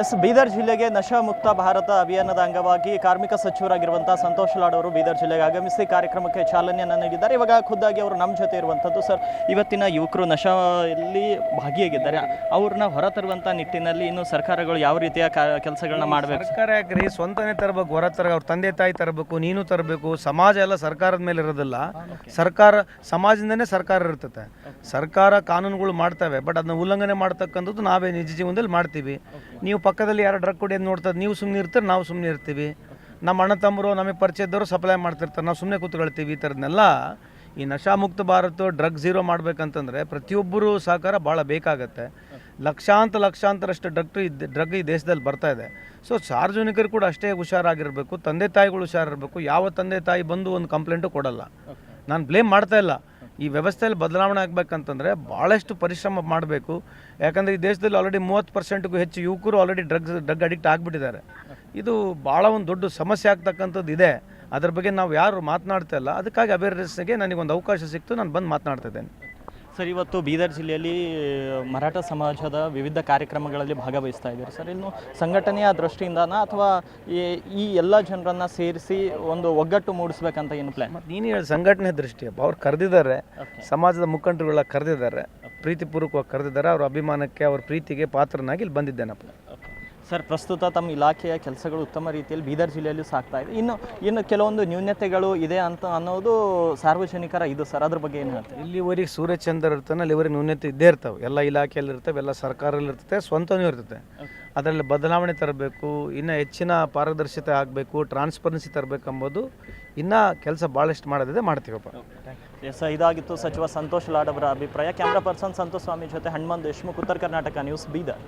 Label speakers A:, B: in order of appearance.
A: S, Bidar ಜಿಲ್ಲೆಗೆ ನಶಾ ಮುಕ್ತ ಭಾರತ ಅಭಿಯಾನದ ಅಂಗವಾಗಿ ಕಾರ್ಮಿಕ ಸಚಿವರಾಗಿರುವಂತಹ ಸಂತೋಷ್ ಲಾಡ್ ಅವರು ಬೀದರ್ ಜಿಲ್ಲೆಗೆ ಆಗಮಿಸಿ ಕಾರ್ಯಕ್ರಮಕ್ಕೆ ಚಾಲನೆಯನ್ನು ನೀಡಿದ್ದಾರೆ. ಇವಾಗ ಖುದ್ದಾಗಿ ಅವರು ನಮ್ಮ ಜೊತೆ ಇರುವಂಥದ್ದು ಸರ್, ಇವತ್ತಿನ ಯುವಕರು ನಶಾದಲ್ಲಿ ಭಾಗಿಯಾಗಿದ್ದಾರೆ. ಅವ್ರನ್ನ ಹೊರತರುವಂಥ ನಿಟ್ಟಿನಲ್ಲಿ ಇನ್ನು ಸರ್ಕಾರಗಳು ಯಾವ ರೀತಿಯ ಕೆಲಸಗಳನ್ನ ಮಾಡಬೇಕು?
B: ಸರ್ಕಾರ ಯಾಕ್ರಿ? ಸ್ವಂತನೇ ತರಬೇಕು, ಹೊರ ತರ, ಅವ್ರ ತಂದೆ ತಾಯಿ ತರಬೇಕು, ನೀನು ತರಬೇಕು, ಸಮಾಜ ಎಲ್ಲ ಸರ್ಕಾರದ ಮೇಲೆ ಇರೋದಿಲ್ಲ. ಸರ್ಕಾರ, ಸಮಾಜದಿಂದನೇ ಸರ್ಕಾರ ಇರ್ತದೆ ಸರ್ಕಾರ ಕಾನೂನುಗಳು ಮಾಡ್ತವೆ, ಬಟ್ ಅದನ್ನ ಉಲ್ಲಂಘನೆ ಮಾಡ್ತಕ್ಕಂಥದ್ದು ನಾವೇ ನಿಜ ಜೀವನದಲ್ಲಿ ಮಾಡ್ತೀವಿ. ನೀವು ಪಕ್ಕದಲ್ಲಿ ಯಾರು ಡ್ರಗ್ ಕುಡಿಯೋದು ನೋಡ್ತಾರೆ, ನೀವು ಸುಮ್ಮನೆ ಇರ್ತಾರೆ, ನಾವು ಸುಮ್ಮನೆ ಇರ್ತೀವಿ. ನಮ್ಮ ಅಣ್ಣ ತಮ್ಮರು, ನಮಗೆ ಪರಿಚಯದವರು ಸಪ್ಲೈ ಮಾಡ್ತಿರ್ತಾರೆ, ನಾವು ಸುಮ್ಮನೆ ಕೂತ್ಕೊಳ್ತೀವಿ ಈ ಥರದ್ನೆಲ್ಲ. ಈ ನಶಾಮುಕ್ತ ಭಾರತ ಡ್ರಗ್ ಝೀರೋ ಮಾಡಬೇಕಂತಂದರೆ ಪ್ರತಿಯೊಬ್ಬರು ಸಹಕಾರ ಭಾಳ ಬೇಕಾಗತ್ತೆ. ಲಕ್ಷಾಂತರ ಲಕ್ಷಾಂತರಷ್ಟು ಡ್ರಗ್ ಡ್ರಗ್ ಈ ದೇಶದಲ್ಲಿ ಬರ್ತಾ ಇದೆ. ಸೊ ಸಾರ್ವಜನಿಕರು ಕೂಡ ಅಷ್ಟೇ ಹುಷಾರಾಗಿರಬೇಕು, ತಂದೆ ತಾಯಿಗಳು ಹುಷಾರಿರಬೇಕು, ಯಾವ ತಂದೆ ತಾಯಿ ಬಂದು ಒಂದು ಕಂಪ್ಲೇಂಟು ಕೊಡಲ್ಲ. ನಾನು ಬ್ಲೇಮ್ ಮಾಡ್ತಾ ಇಲ್ಲ. ಈ ವ್ಯವಸ್ಥೆಯಲ್ಲಿ ಬದಲಾವಣೆ ಆಗಬೇಕಂತಂದರೆ ಭಾಳಷ್ಟು ಪರಿಶ್ರಮ ಮಾಡಬೇಕು. ಯಾಕಂದರೆ ಈ ದೇಶದಲ್ಲಿ ಆಲ್ರೆಡಿ ಮೂವತ್ತು ಪರ್ಸೆಂಟ್ಗೂ ಹೆಚ್ಚು ಯುವಕರು ಆಲ್ರೆಡಿ ಡ್ರಗ್ಸ್ ಡ್ರಗ್ ಅಡಿಕ್ಟ್ ಆಗಿಬಿಟ್ಟಿದ್ದಾರೆ. ಇದು ಭಾಳ ಒಂದು ದೊಡ್ಡ ಸಮಸ್ಯೆ ಆಗ್ತಕ್ಕಂಥದ್ದು ಇದೆ. ಅದ್ರ ಬಗ್ಗೆ ನಾವು ಯಾರು ಮಾತನಾಡ್ತಾ ಇಲ್ಲ. ಅದಕ್ಕಾಗಿ ಅವೇರ್ನೆಸ್ಗೆ ನನಗೊಂದು ಅವಕಾಶ ಸಿಕ್ತು. ನಾನು ಬಂದು ಮಾತನಾಡ್ತಾ ಇದ್ದೇನೆ.
A: ಸರ್ ಇವತ್ತು ಬೀದರ್ ಜಿಲ್ಲೆಯಲ್ಲಿ ಮರಾಠ ಸಮಾಜದ ವಿವಿಧ ಕಾರ್ಯಕ್ರಮಗಳಲ್ಲಿ ಭಾಗವಹಿಸ್ತಾ ಇದ್ದೀರಿ. ಸರ್ ಇನ್ನು ಸಂಘಟನೆಯ ದೃಷ್ಟಿಯಿಂದನಾ ಅಥವಾ ಈ- ಎಲ್ಲ ಜನರನ್ನು ಸೇರಿಸಿ ಒಂದು ಒಗ್ಗಟ್ಟು ಮೂಡಿಸ್ಬೇಕಂತ ಏನು ಪ್ಲಾನ್
B: ನೀನು ಹೇಳಿ ಸಂಘಟನೆ ದೃಷ್ಟಿಯಪ್ಪ ಅವ್ರು ಕರೆದಿದ್ದಾರೆ. ಸಮಾಜದ ಮುಖಂಡರುಗಳ ಕರೆದಿದ್ದಾರೆ. ಪ್ರೀತಿಪೂರ್ವಕವಾಗಿ ಕರೆದಿದ್ದಾರೆ. ಅವರ ಅಭಿಮಾನಕ್ಕೆ ಅವ್ರ ಪ್ರೀತಿಗೆ ಪಾತ್ರನಾಗಿ ಇಲ್ಲಿ ಬಂದಿದ್ದೇನಪ್ಪ.
A: ಸರ್ ಪ್ರಸ್ತುತ ತಮ್ಮ ಇಲಾಖೆಯ ಕೆಲಸಗಳು ಉತ್ತಮ ರೀತಿಯಲ್ಲಿ ಬೀದರ್ ಜಿಲ್ಲೆಯಲ್ಲೂ ಸಾಗ್ತಾ ಇದೆ. ಇನ್ನು ಇನ್ನು ಕೆಲವೊಂದು ನ್ಯೂನ್ಯತೆಗಳು ಇದೆ ಅಂತ ಅನ್ನೋದು ಸಾರ್ವಜನಿಕರ ಇದು ಸರ್. ಅದ್ರ ಬಗ್ಗೆ ಏನು ಹೇಳ್ತಾರೆ?
B: ಇಲ್ಲಿವರೆಗೆ ಸೂರ್ಯಚಂದ್ರ ಇರ್ತಾನೆ ಅಲ್ಲಿವರೆಗೆ ನ್ಯೂನ್ಯತೆ ಇದ್ದೇ ಇರ್ತಾವೆ. ಎಲ್ಲ ಇಲಾಖೆಯಲ್ಲಿ ಇರ್ತವೆ ಎಲ್ಲ ಸರ್ಕಾರದಲ್ಲಿ ಇರ್ತದೆ ಸ್ವಂತನೂ ಇರ್ತದೆ. ಅದರಲ್ಲಿ ಬದಲಾವಣೆ ತರಬೇಕು ಇನ್ನು ಹೆಚ್ಚಿನ ಪಾರದರ್ಶತೆ ಆಗಬೇಕು ಟ್ರಾನ್ಸ್ಪರೆನ್ಸಿ ತರಬೇಕೆಂಬುದು ಇನ್ನೂ ಕೆಲಸ ಭಾಳಷ್ಟು ಮಾಡೋದಿದೆ ಮಾಡ್ತೀವಪ್ಪ
A: ಎಸ್ ಇದಾಗಿತ್ತು ಸಚಿವ ಸಂತೋಷ್ ಲಾಡ್ ಅವರ ಅಭಿಪ್ರಾಯ. ಕ್ಯಾಮ್ರಾ ಪರ್ಸನ್ ಸಂತೋಷ್ ಸ್ವಾಮಿ ಜೊತೆ ಹನುಮಂತ್ ದೇಶ್ಮುಖ್ ಉತ್ತರ ಕರ್ನಾಟಕ ನ್ಯೂಸ್ ಬೀದರ್.